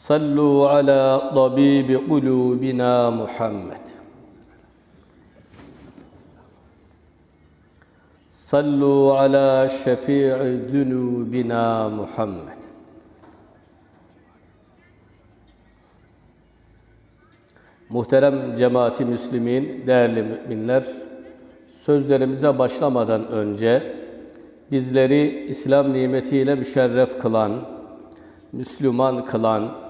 Sallu ala tabibi kulubina Muhammed. Sallu ala şefii zunubina Muhammed. Muhterem cemaati Müslümin, değerli müminler, sözlerimize başlamadan önce bizleri İslam nimetiyle müşerref kılan, Müslüman kılan,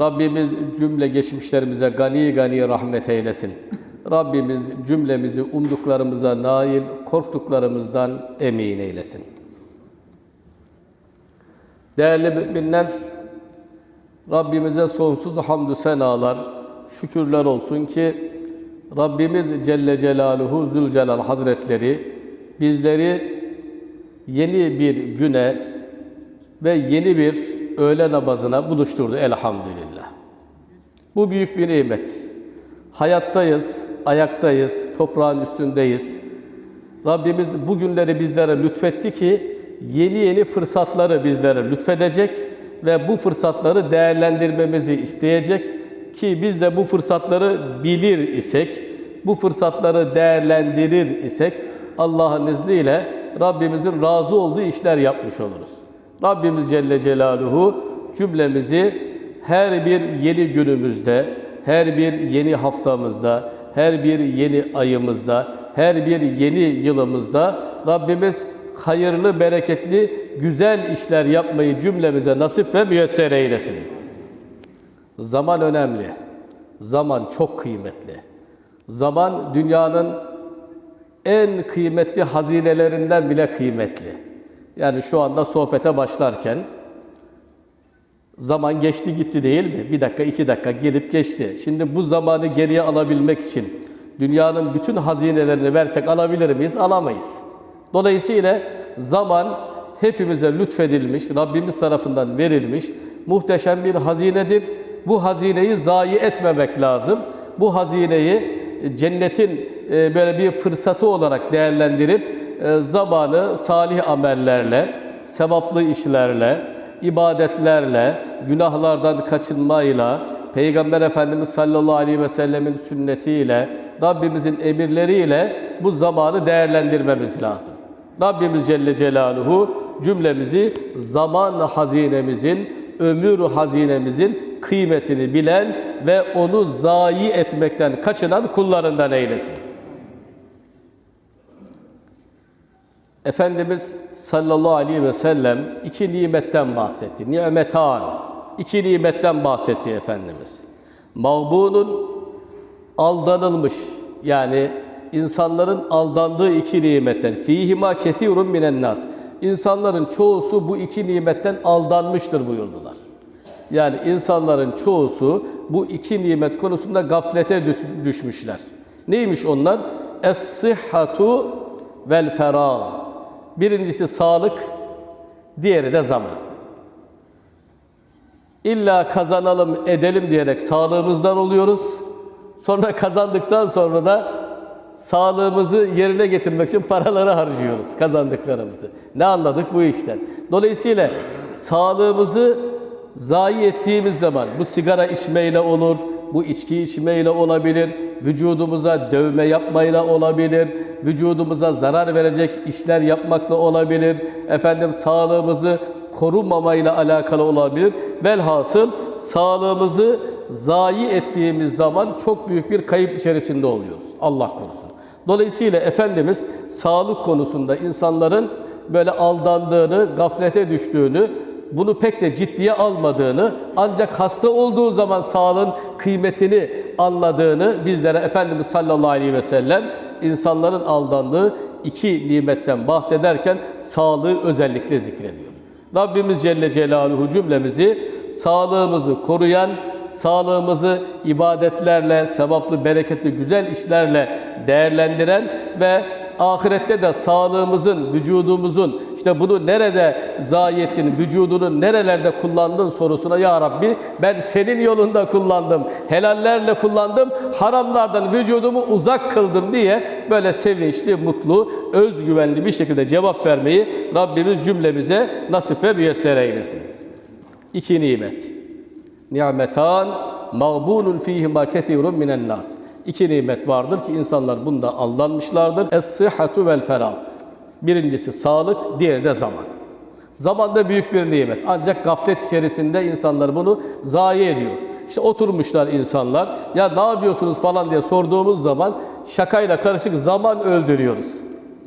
Rabbimiz cümle geçmişlerimize gani gani rahmet eylesin. Rabbimiz cümlemizi umduklarımıza nail, korktuklarımızdan emin eylesin. Değerli müminler, Rabbimize sonsuz hamdü senalar, şükürler olsun ki Rabbimiz Celle Celaluhu Zülcelal Hazretleri bizleri yeni bir güne ve yeni bir öğle namazına buluşturdu elhamdülillah. Bu büyük bir nimet. Hayattayız, ayaktayız, toprağın üstündeyiz. Rabbimiz bu günleri bizlere lütfetti ki yeni yeni fırsatları bizlere lütfedecek ve bu fırsatları değerlendirmemizi isteyecek ki biz de bu fırsatları bilir isek, bu fırsatları değerlendirir isek Allah'ın izniyle Rabbimizin razı olduğu işler yapmış oluruz. Rabbimiz Celle Celaluhu cümlemizi her bir yeni günümüzde, her bir yeni haftamızda, her bir yeni ayımızda, her bir yeni yılımızda Rabbimiz hayırlı, bereketli, güzel işler yapmayı cümlemize nasip ve müyesser eylesin. Zaman önemli. Zaman çok kıymetli. Zaman dünyanın en kıymetli hazinelerinden bile kıymetli. Yani şu anda sohbete başlarken zaman geçti gitti değil mi? Bir dakika, iki dakika gelip geçti. Şimdi bu zamanı geriye alabilmek için dünyanın bütün hazinelerini versek alabilir miyiz? Alamayız. Dolayısıyla zaman hepimize lütfedilmiş, Rabbimiz tarafından verilmiş muhteşem bir hazinedir. Bu hazineyi zayi etmemek lazım. Bu hazineyi cennetin böyle bir fırsatı olarak değerlendirip zamanı salih amellerle, sevaplı işlerle, ibadetlerle, günahlardan kaçınmayla, Peygamber Efendimiz sallallahu aleyhi ve sellemin sünnetiyle, Rabbimizin emirleriyle bu zamanı değerlendirmemiz lazım. Rabbimiz Celle Celaluhu cümlemizi zaman hazinemizin, ömür hazinemizin kıymetini bilen ve onu zayi etmekten kaçınan kullarından eylesin. Efendimiz sallallahu aleyhi ve sellem iki nimetten bahsetti. Nimetan. İki nimetten bahsetti Efendimiz. Mağbunun aldanılmış yani insanların aldandığı iki nimetten. Fihima kethirun minen nas. İnsanların çoğusu bu iki nimetten aldanmıştır buyurdular. Yani insanların çoğusu bu iki nimet konusunda gaflete düşmüşler. Neymiş onlar? Es-sıhhatu vel ferah. Birincisi sağlık, diğeri de zaman. İlla kazanalım, edelim diyerek sağlığımızdan oluyoruz. Sonra kazandıktan sonra da sağlığımızı yerine getirmek için paraları harcıyoruz, kazandıklarımızı. Ne anladık bu işten? Dolayısıyla sağlığımızı zayi ettiğimiz zaman bu sigara içmeyle olur, bu içki içmeyle olabilir, vücudumuza dövme yapmayla olabilir, vücudumuza zarar verecek işler yapmakla olabilir, efendim sağlığımızı korumamayla alakalı olabilir. Velhasıl sağlığımızı zayi ettiğimiz zaman çok büyük bir kayıp içerisinde oluyoruz. Allah korusun. Dolayısıyla Efendimiz sağlık konusunda insanların böyle aldandığını, gaflete düştüğünü, bunu pek de ciddiye almadığını, ancak hasta olduğu zaman sağlığın kıymetini anladığını bizlere Efendimiz sallallahu aleyhi ve sellem insanların aldandığı iki nimetten bahsederken sağlığı özellikle zikrediyor. Rabbimiz Celle Celaluhu cümlemizi sağlığımızı koruyan, sağlığımızı ibadetlerle, sevaplı, bereketli, güzel işlerle değerlendiren ve ahirette de sağlığımızın, vücudumuzun işte bunu nerede zayi ettin, vücudunu nerelerde kullandın sorusuna ya Rabbi ben senin yolunda kullandım, helallerle kullandım, haramlardan vücudumu uzak kıldım diye böyle sevinçli, mutlu, özgüvenli bir şekilde cevap vermeyi Rabbimiz cümlemize nasip ve müyesser eylesin. İki nimet. Nimetan mağbunun fihima kethirun minen nas. İki nimet vardır ki insanlar bunda aldanmışlardır. Es-sıhhatu vel ferah. Birincisi sağlık, diğeri de zaman. Zaman da büyük bir nimet. Ancak gaflet içerisinde insanlar bunu zayi ediyor. İşte oturmuşlar insanlar. Ya ne yapıyorsunuz falan diye sorduğumuz zaman şakayla karışık zaman öldürüyoruz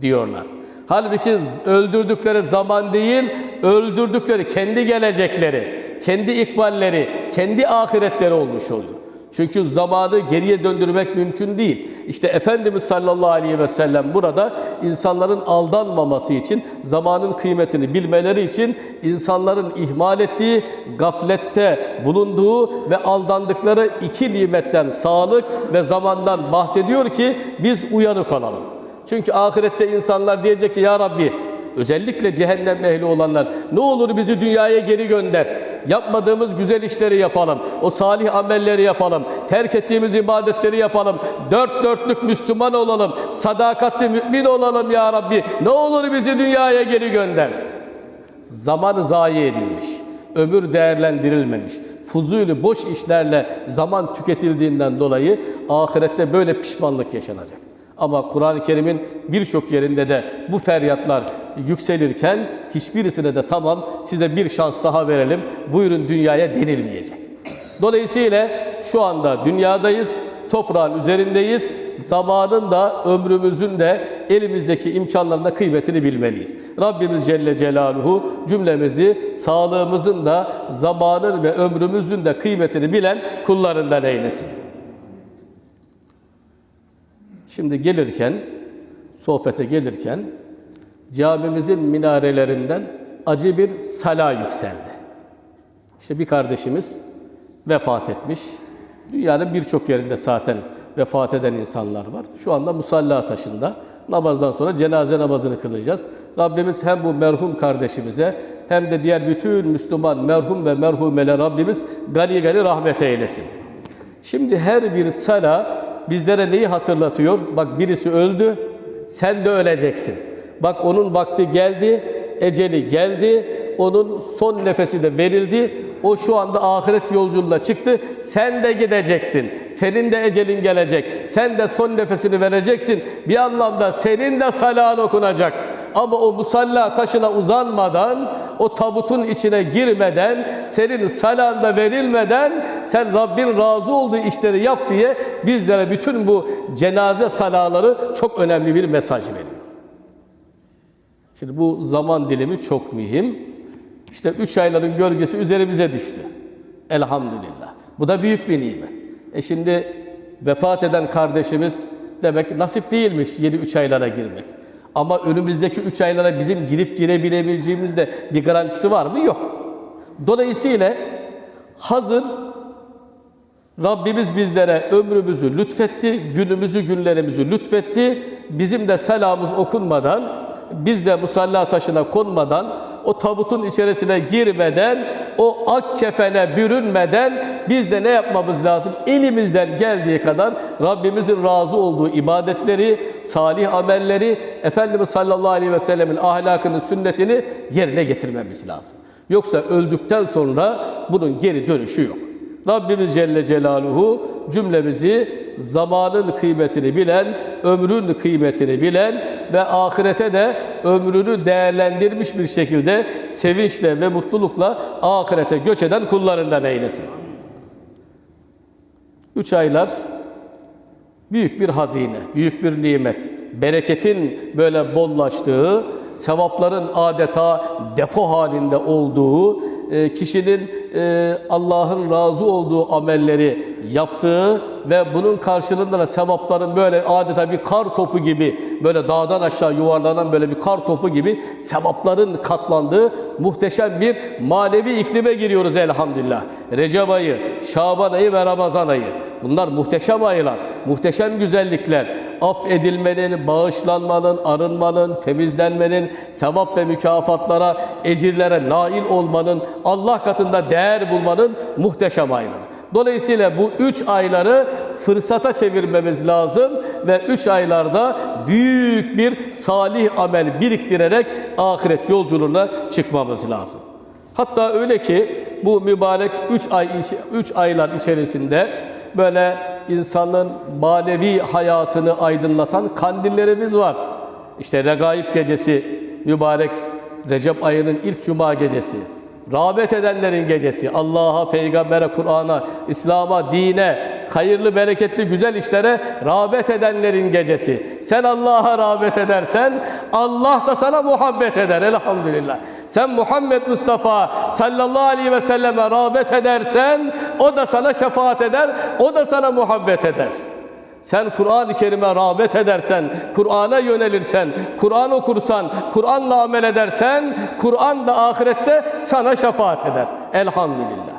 diyorlar. Halbuki öldürdükleri zaman değil, öldürdükleri kendi gelecekleri, kendi ikballeri, kendi ahiretleri olmuş oluyor. Çünkü zamanı geriye döndürmek mümkün değil. İşte Efendimiz sallallahu aleyhi ve sellem burada insanların aldanmaması için, zamanın kıymetini bilmeleri için insanların ihmal ettiği, gaflette bulunduğu ve aldandıkları iki nimetten sağlık ve zamandan bahsediyor ki biz uyanık olalım. Çünkü ahirette insanlar diyecek ki ya Rabbi özellikle cehennem ehli olanlar ne olur bizi dünyaya geri gönder. Yapmadığımız güzel işleri yapalım. O salih amelleri yapalım. Terk ettiğimiz ibadetleri yapalım. Dört dörtlük Müslüman olalım. Sadakatli mümin olalım ya Rabbi. Ne olur bizi dünyaya geri gönder. Zaman zayi edilmiş. Ömür değerlendirilmemiş. Fuzuli boş işlerle zaman tüketildiğinden dolayı ahirette böyle pişmanlık yaşanacak. Ama Kur'an-ı Kerim'in birçok yerinde de bu feryatlar yükselirken hiçbirisine de tamam size bir şans daha verelim buyurun dünyaya denilmeyecek. Dolayısıyla şu anda dünyadayız, toprağın üzerindeyiz. Zamanın da ömrümüzün de elimizdeki imkanların da kıymetini bilmeliyiz. Rabbimiz Celle Celaluhu cümlemizi sağlığımızın da zamanın ve ömrümüzün de kıymetini bilen kullarından eylesin. Şimdi gelirken, sohbete gelirken camimizin minarelerinden acı bir sala yükseldi. İşte bir kardeşimiz vefat etmiş. Dünyanın birçok yerinde zaten vefat eden insanlar var. Şu anda musalla taşında namazdan sonra cenaze namazını kılacağız. Rabbimiz hem bu merhum kardeşimize hem de diğer bütün Müslüman merhum ve merhumele Rabbimiz gani gani rahmet eylesin. Şimdi her bir sala bizlere neyi hatırlatıyor? Bak birisi öldü, sen de öleceksin. Bak onun vakti geldi, eceli geldi, onun son nefesi de verildi. O şu anda ahiret yolculuğuna çıktı. Sen de gideceksin. Senin de ecelin gelecek. Sen de son nefesini vereceksin. Bir anlamda senin de salan okunacak. Ama o musalla taşına uzanmadan, o tabutun içine girmeden, senin salan da verilmeden sen Rabbin razı olduğu işleri yap diye bizlere bütün bu cenaze salaları çok önemli bir mesaj veriyor. Şimdi bu zaman dilimi çok mühim. İşte üç ayların gölgesi üzerimize düştü. Elhamdülillah. Bu da büyük bir nimet. E şimdi vefat eden kardeşimiz demek nasip değilmiş yeni üç aylara girmek. Ama önümüzdeki üç aylara bizim girip girebileceğimizde bir garantisi var mı? Yok. Dolayısıyla hazır Rabbimiz bizlere ömrümüzü lütfetti, günümüzü, günlerimizi lütfetti. Bizim de selamımız okunmadan, biz de musalla taşına konmadan, o tabutun içerisine girmeden, o ak kefene bürünmeden biz de ne yapmamız lazım? Elimizden geldiği kadar Rabbimizin razı olduğu ibadetleri, salih amelleri, Efendimiz sallallahu aleyhi ve sellemin ahlakını, sünnetini yerine getirmemiz lazım. Yoksa öldükten sonra bunun geri dönüşü yok. Rabbimiz Celle Celaluhu cümlemizi zamanın kıymetini bilen, ömrün kıymetini bilen ve ahirete de ömrünü değerlendirmiş bir şekilde sevinçle ve mutlulukla ahirete göç eden kullarından eylesin. Üç aylar büyük bir hazine, büyük bir nimet. Bereketin böyle bollaştığı, sevapların adeta depo halinde olduğu, e, kişinin e, Allah'ın razı olduğu amelleri yaptığı ve bunun karşılığında da sevapların böyle adeta bir kar topu gibi böyle dağdan aşağı yuvarlanan böyle bir kar topu gibi sevapların katlandığı muhteşem bir manevi iklime giriyoruz elhamdülillah. Recep ayı, Şaban ayı ve Ramazan ayı. Bunlar muhteşem aylar, muhteşem güzellikler. Affedilmenin, bağışlanmanın, arınmanın, temizlenmenin, sevap ve mükafatlara, ecirlere nail olmanın, Allah katında değer bulmanın muhteşem ayları. Dolayısıyla bu üç ayları fırsata çevirmemiz lazım ve üç aylarda büyük bir salih amel biriktirerek ahiret yolculuğuna çıkmamız lazım. Hatta öyle ki bu mübarek üç ay üç aylar içerisinde böyle insanın manevi hayatını aydınlatan kandillerimiz var. İşte Regaib gecesi mübarek Recep ayının ilk cuma gecesi. Rağbet edenlerin gecesi. Allah'a, peygambere, Kur'an'a, İslam'a, dine, hayırlı, bereketli, güzel işlere rağbet edenlerin gecesi. Sen Allah'a rağbet edersen Allah da sana muhabbet eder elhamdülillah. Sen Muhammed Mustafa sallallahu aleyhi ve selleme rağbet edersen o da sana şefaat eder, o da sana muhabbet eder. Sen Kur'an-ı Kerim'e rağbet edersen, Kur'an'a yönelirsen, Kur'an okursan, Kur'an'la amel edersen, Kur'an da ahirette sana şefaat eder. Elhamdülillah.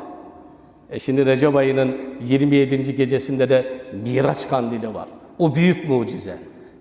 E şimdi Recep ayının 27. gecesinde de Miraç kandili var. O büyük mucize.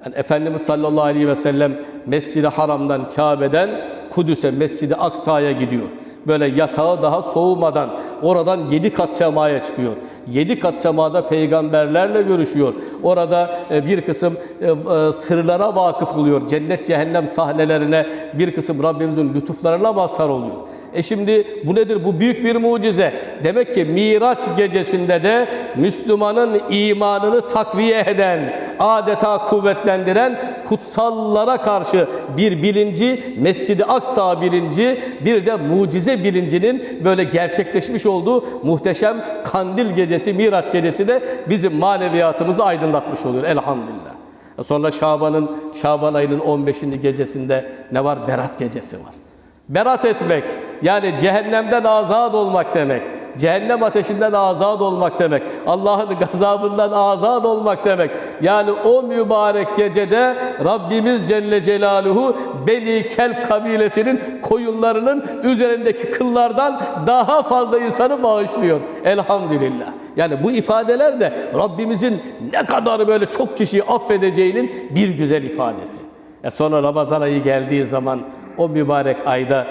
Yani Efendimiz sallallahu aleyhi ve sellem Mescid-i Haram'dan, Kabe'den Kudüs'e, Mescid-i Aksa'ya gidiyor. Böyle yatağı daha soğumadan oradan yedi kat semaya çıkıyor. Yedi kat semada peygamberlerle görüşüyor. Orada e, bir kısım e, e, sırlara vakıf oluyor. Cennet cehennem sahnelerine bir kısım Rabbimizin lütuflarına mazhar oluyor. E şimdi bu nedir? Bu büyük bir mucize. Demek ki Miraç gecesinde de Müslümanın imanını takviye eden, adeta kuvvetlendiren kutsallara karşı bir bilinci, Mescid-i Aksa bilinci, bir de mucize bilincinin böyle gerçekleşmiş olduğu muhteşem kandil gecesi, Miraç gecesi de bizim maneviyatımızı aydınlatmış oluyor elhamdülillah. Sonra Şaban'ın Şaban ayının 15. gecesinde ne var? Berat gecesi var. Berat etmek yani cehennemden azat olmak demek. Cehennem ateşinden azat olmak demek. Allah'ın gazabından azat olmak demek. Yani o mübarek gecede Rabbimiz Celle Celaluhu Beni Kelp kabilesinin koyunlarının üzerindeki kıllardan daha fazla insanı bağışlıyor. Elhamdülillah. Yani bu ifadeler de Rabbimizin ne kadar böyle çok kişiyi affedeceğinin bir güzel ifadesi. E sonra Ramazan ayı geldiği zaman o mübarek ayda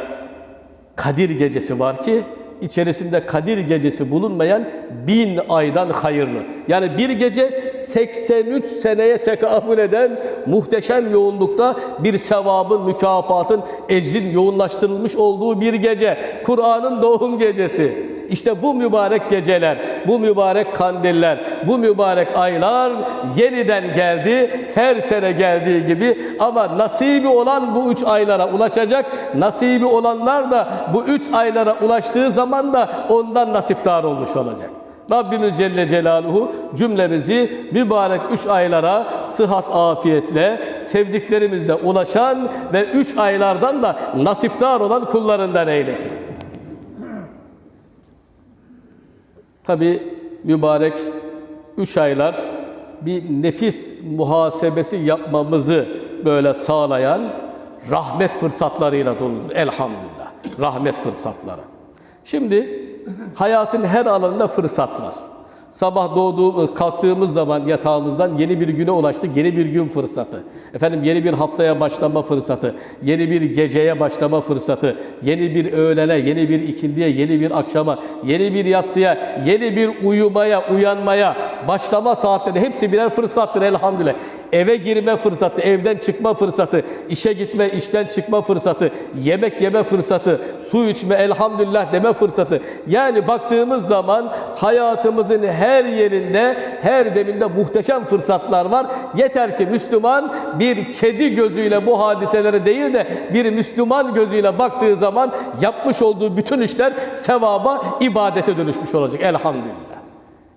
Kadir gecesi var ki içerisinde Kadir gecesi bulunmayan bin aydan hayırlı. Yani bir gece 83 seneye tekabül eden muhteşem yoğunlukta bir sevabın, mükafatın, ecrin yoğunlaştırılmış olduğu bir gece. Kur'an'ın doğum gecesi. İşte bu mübarek geceler, bu mübarek kandiller, bu mübarek aylar yeniden geldi. Her sene geldiği gibi ama nasibi olan bu üç aylara ulaşacak. Nasibi olanlar da bu üç aylara ulaştığı zaman da ondan nasipdar olmuş olacak. Rabbimiz Celle Celaluhu cümlemizi mübarek üç aylara sıhhat afiyetle sevdiklerimizle ulaşan ve üç aylardan da nasipdar olan kullarından eylesin. Tabi mübarek üç aylar bir nefis muhasebesi yapmamızı böyle sağlayan rahmet fırsatlarıyla doludur. Elhamdülillah. Rahmet fırsatları. Şimdi hayatın her alanında fırsat var. Sabah doğduğu, kalktığımız zaman yatağımızdan yeni bir güne ulaştık. Yeni bir gün fırsatı. Efendim yeni bir haftaya başlama fırsatı. Yeni bir geceye başlama fırsatı. Yeni bir öğlene, yeni bir ikindiye, yeni bir akşama, yeni bir yatsıya, yeni bir uyumaya, uyanmaya başlama saatleri hepsi birer fırsattır elhamdülillah. Eve girme fırsatı, evden çıkma fırsatı, işe gitme, işten çıkma fırsatı, yemek yeme fırsatı, su içme elhamdülillah deme fırsatı. Yani baktığımız zaman hayatımızın her yerinde, her deminde muhteşem fırsatlar var. Yeter ki Müslüman bir kedi gözüyle bu hadiselere değil de bir Müslüman gözüyle baktığı zaman yapmış olduğu bütün işler sevaba, ibadete dönüşmüş olacak elhamdülillah.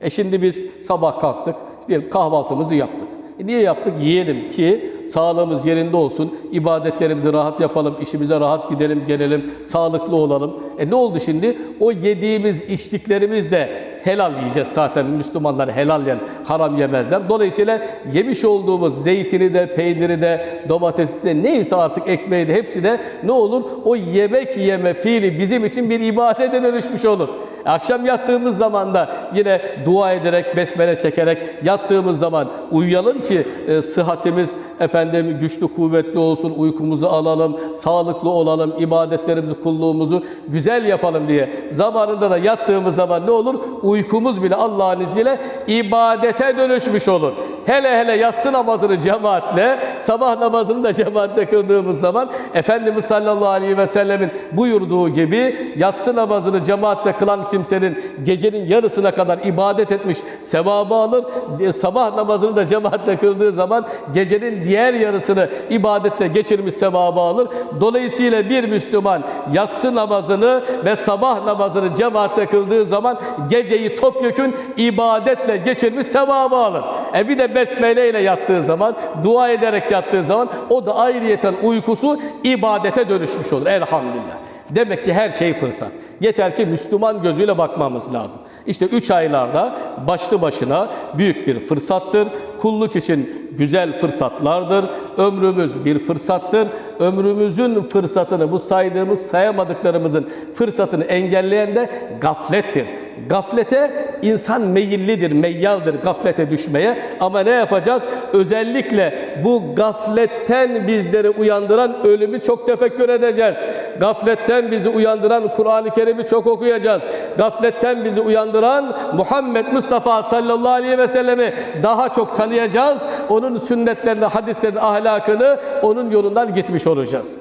E şimdi biz sabah kalktık, diyelim kahvaltımızı yaptık. E niye yaptık? Yiyelim ki sağlığımız yerinde olsun, ibadetlerimizi rahat yapalım, işimize rahat gidelim, gelelim, sağlıklı olalım. E ne oldu şimdi? O yediğimiz, içtiklerimiz de helal yiyeceğiz zaten. Müslümanlar helal yen, haram yemezler. Dolayısıyla yemiş olduğumuz zeytini de, peyniri de, domatesi de, neyse artık ekmeği de hepsi de ne olur? O yemek yeme fiili bizim için bir ibadete dönüşmüş olur. Akşam yattığımız zaman da yine dua ederek, besmele çekerek yattığımız zaman uyuyalım ki e, sıhhatimiz efendim güçlü kuvvetli olsun, uykumuzu alalım, sağlıklı olalım, ibadetlerimizi, kulluğumuzu güzel yapalım diye. Zamanında da yattığımız zaman ne olur? Uykumuz bile Allah'ın izniyle ibadete dönüşmüş olur. Hele hele yatsı namazını cemaatle, sabah namazını da cemaatle kıldığımız zaman Efendimiz sallallahu aleyhi ve sellemin buyurduğu gibi yatsı namazını cemaatle kılan kimsenin gecenin yarısına kadar ibadet etmiş sevabı alır. Sabah namazını da cemaatle kıldığı zaman gecenin diğer yarısını ibadette geçirmiş sevabı alır. Dolayısıyla bir Müslüman yatsı namazını ve sabah namazını cemaatle kıldığı zaman geceyi topyekün ibadetle geçirmiş sevabı alır. E bir de besmele ile yattığı zaman, dua ederek yattığı zaman o da ayrıyeten uykusu ibadete dönüşmüş olur. Elhamdülillah. Demek ki her şey fırsat. Yeter ki Müslüman gözüyle bakmamız lazım. İşte üç aylarda başlı başına büyük bir fırsattır. Kulluk için güzel fırsatlardır. Ömrümüz bir fırsattır. Ömrümüzün fırsatını, bu saydığımız sayamadıklarımızın fırsatını engelleyen de gaflettir. Gaflete insan meyillidir, meyyaldır gaflete düşmeye. Ama ne yapacağız? Özellikle bu gafletten bizleri uyandıran ölümü çok tefekkür edeceğiz. Gafletten bizi uyandıran Kur'an-ı Kerim'i çok okuyacağız. Gafletten bizi uyandıran Muhammed Mustafa sallallahu aleyhi ve sellemi daha çok tanıyacağız. Onun sünnetlerini, hadislerini, ahlakını onun yolundan gitmiş olacağız.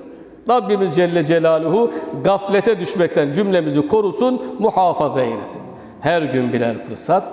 Rabbimiz Celle Celaluhu gaflete düşmekten cümlemizi korusun, muhafaza eylesin. Her gün birer fırsat,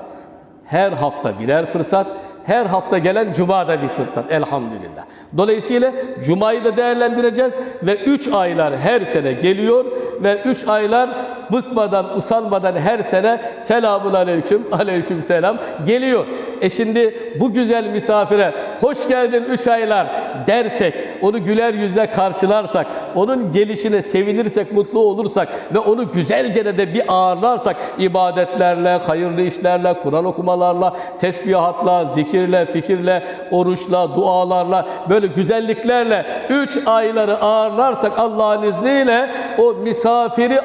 her hafta birer fırsat, her hafta gelen cuma da bir fırsat elhamdülillah. Dolayısıyla cumayı da değerlendireceğiz ve üç aylar her sene geliyor ve üç aylar bıkmadan, usanmadan her sene selamun aleyküm, aleyküm selam geliyor. E şimdi bu güzel misafire hoş geldin üç aylar dersek, onu güler yüzle karşılarsak, onun gelişine sevinirsek, mutlu olursak ve onu güzelce de bir ağırlarsak ibadetlerle, hayırlı işlerle, Kur'an okumalarla, tesbihatla, zikirle, fikirle, oruçla, dualarla, böyle güzelliklerle üç ayları ağırlarsak Allah'ın izniyle o misafiri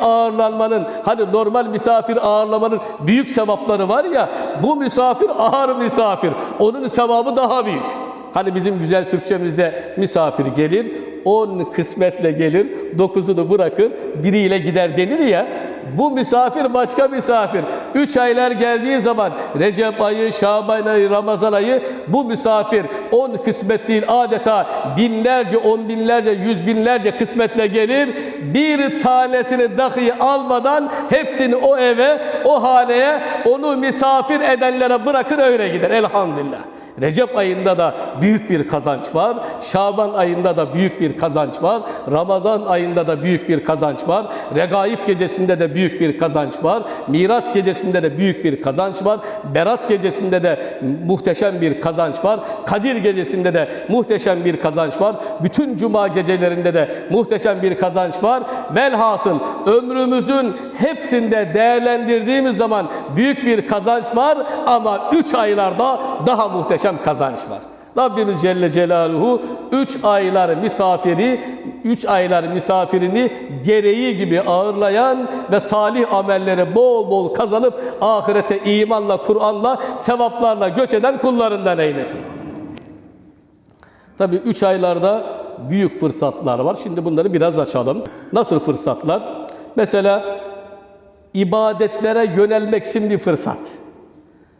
ağırlanmanın, hani normal misafir ağırlamanın büyük sevapları var ya, bu misafir ağır misafir. Onun sevabı daha büyük. Hani bizim güzel Türkçemizde misafir gelir, on kısmetle gelir, dokuzunu bırakır, biriyle gider denir ya. Bu misafir başka misafir. Üç aylar geldiği zaman Recep ayı, Şaban ayı, Ramazan ayı bu misafir on kısmet değil adeta binlerce, on binlerce, yüz binlerce kısmetle gelir. Bir tanesini dahi almadan hepsini o eve, o haneye, onu misafir edenlere bırakır öyle gider. Elhamdülillah. Recep ayında da büyük bir kazanç var. Şaban ayında da büyük bir kazanç var. Ramazan ayında da büyük bir kazanç var. Regaib gecesinde de büyük bir kazanç var. Miraç gecesinde de büyük bir kazanç var. Berat gecesinde de muhteşem bir kazanç var. Kadir gecesinde de muhteşem bir kazanç var. Bütün cuma gecelerinde de muhteşem bir kazanç var. Velhasıl ömrümüzün hepsinde değerlendirdiğimiz zaman büyük bir kazanç var ama üç aylarda daha muhteşem kazanç var. Rabbimiz Celle Celaluhu üç aylar misafiri, üç aylar misafirini gereği gibi ağırlayan ve salih amelleri bol bol kazanıp ahirete imanla, Kur'an'la, sevaplarla göç eden kullarından eylesin. Tabi üç aylarda büyük fırsatlar var. Şimdi bunları biraz açalım. Nasıl fırsatlar? Mesela ibadetlere yönelmek için bir fırsat.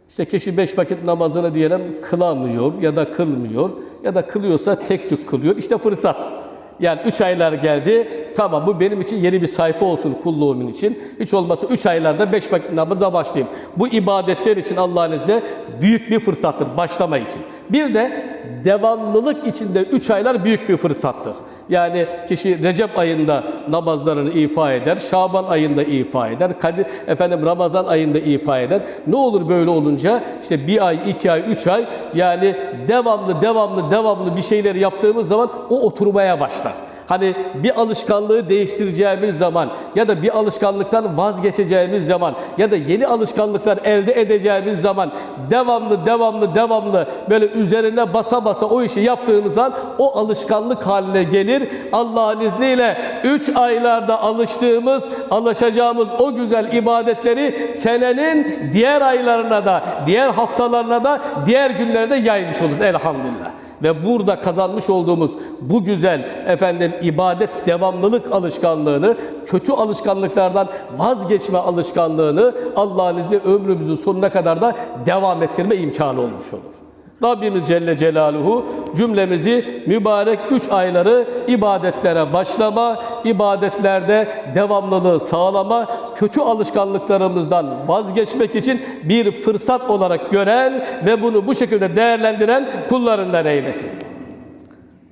İşte kişi beş vakit namazını diyelim kılamıyor ya da kılmıyor ya da kılıyorsa tek tük kılıyor. İşte fırsat. Yani üç aylar geldi tamam bu benim için yeni bir sayfa olsun kulluğumun için. Hiç olmazsa 3 aylarda 5 vakit namaza başlayayım. Bu ibadetler için Allah'ın izniyle büyük bir fırsattır başlama için. Bir de devamlılık içinde 3 aylar büyük bir fırsattır. Yani kişi Recep ayında namazlarını ifa eder, Şaban ayında ifa eder, Kadir, efendim Ramazan ayında ifa eder. Ne olur böyle olunca işte bir ay, iki ay, üç ay yani devamlı, devamlı, devamlı bir şeyler yaptığımız zaman o oturmaya başlar. Hani bir alışkanlığı değiştireceğimiz zaman ya da bir alışkanlıktan vazgeçeceğimiz zaman ya da yeni alışkanlıklar elde edeceğimiz zaman devamlı devamlı devamlı böyle üzerine basa basa o işi yaptığımız zaman o alışkanlık haline gelir. Allah'ın izniyle 3 aylarda alıştığımız, alışacağımız o güzel ibadetleri senenin diğer aylarına da, diğer haftalarına da, diğer günlerde yaymış oluruz elhamdülillah ve burada kazanmış olduğumuz bu güzel efendim ibadet devamlılık alışkanlığını, kötü alışkanlıklardan vazgeçme alışkanlığını Allah'ın izniyle ömrümüzün sonuna kadar da devam ettirme imkanı olmuş olur. Rabbimiz Celle Celaluhu cümlemizi mübarek üç ayları ibadetlere başlama, ibadetlerde devamlılığı sağlama, kötü alışkanlıklarımızdan vazgeçmek için bir fırsat olarak gören ve bunu bu şekilde değerlendiren kullarından eylesin.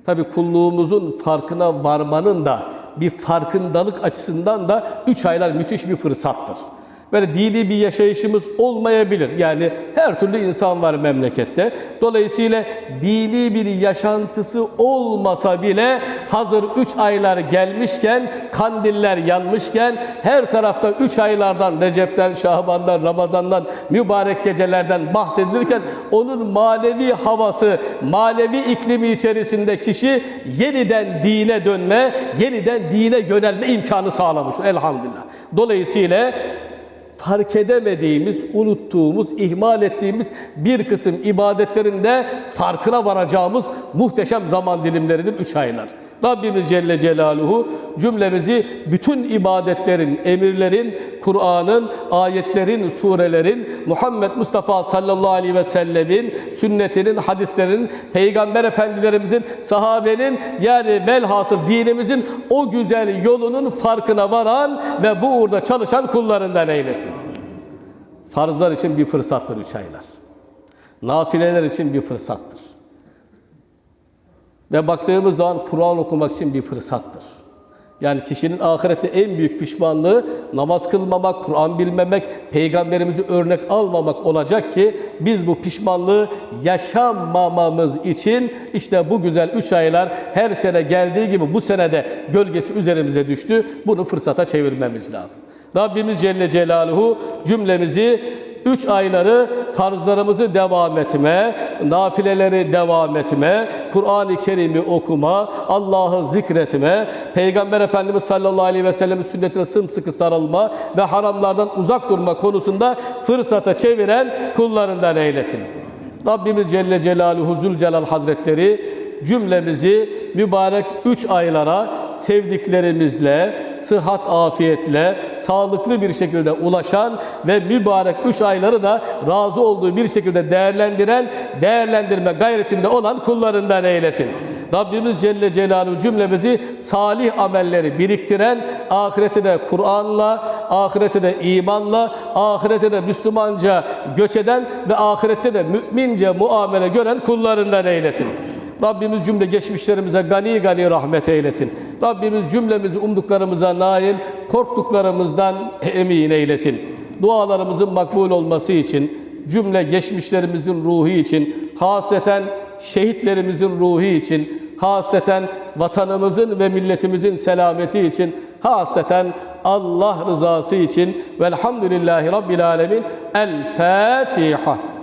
Tabi kulluğumuzun farkına varmanın da bir farkındalık açısından da üç aylar müthiş bir fırsattır. Böyle dini bir yaşayışımız olmayabilir. Yani her türlü insan var memlekette. Dolayısıyla dini bir yaşantısı olmasa bile hazır 3 aylar gelmişken, kandiller yanmışken, her tarafta 3 aylardan, Recep'ten, Şaban'dan, Ramazan'dan, mübarek gecelerden bahsedilirken onun manevi havası, manevi iklimi içerisinde kişi yeniden dine dönme, yeniden dine yönelme imkanı sağlamış elhamdülillah. Dolayısıyla fark edemediğimiz, unuttuğumuz, ihmal ettiğimiz bir kısım ibadetlerinde farkına varacağımız muhteşem zaman dilimleridir üç aylar. Rabbimiz Celle Celaluhu cümlemizi bütün ibadetlerin, emirlerin, Kur'an'ın, ayetlerin, surelerin, Muhammed Mustafa sallallahu aleyhi ve sellemin, sünnetinin, hadislerin, peygamber efendilerimizin, sahabenin yani velhasıl dinimizin o güzel yolunun farkına varan ve bu uğurda çalışan kullarından eylesin. Farzlar için bir fırsattır üç aylar. Nafileler için bir fırsattır. Ve baktığımız zaman Kur'an okumak için bir fırsattır. Yani kişinin ahirette en büyük pişmanlığı namaz kılmamak, Kur'an bilmemek, peygamberimizi örnek almamak olacak ki biz bu pişmanlığı yaşamamamız için işte bu güzel üç aylar her sene geldiği gibi bu senede gölgesi üzerimize düştü. Bunu fırsata çevirmemiz lazım. Rabbimiz Celle Celaluhu cümlemizi Üç ayları farzlarımızı devam etme, nafileleri devam etme, Kur'an-ı Kerim'i okuma, Allah'ı zikretme, Peygamber Efendimiz sallallahu aleyhi ve sellem'in sünnetine sımsıkı sarılma ve haramlardan uzak durma konusunda fırsata çeviren kullarından eylesin. Rabbimiz Celle Celaluhu Zülcelal Hazretleri cümlemizi mübarek üç aylara sevdiklerimizle, sıhhat afiyetle, sağlıklı bir şekilde ulaşan ve mübarek üç ayları da razı olduğu bir şekilde değerlendiren, değerlendirme gayretinde olan kullarından eylesin. Rabbimiz Celle Celaluhu cümlemizi salih amelleri biriktiren, ahirete de Kur'an'la, ahirete de imanla, ahirete de Müslümanca göç eden ve ahirette de mümince muamele gören kullarından eylesin. Rabbimiz cümle geçmişlerimize gani gani rahmet eylesin. Rabbimiz cümlemizi umduklarımıza nail, korktuklarımızdan emin eylesin. Dualarımızın makbul olması için, cümle geçmişlerimizin ruhu için, haseten şehitlerimizin ruhu için, haseten vatanımızın ve milletimizin selameti için, haseten Allah rızası için velhamdülillahi rabbil alemin. El Fatiha.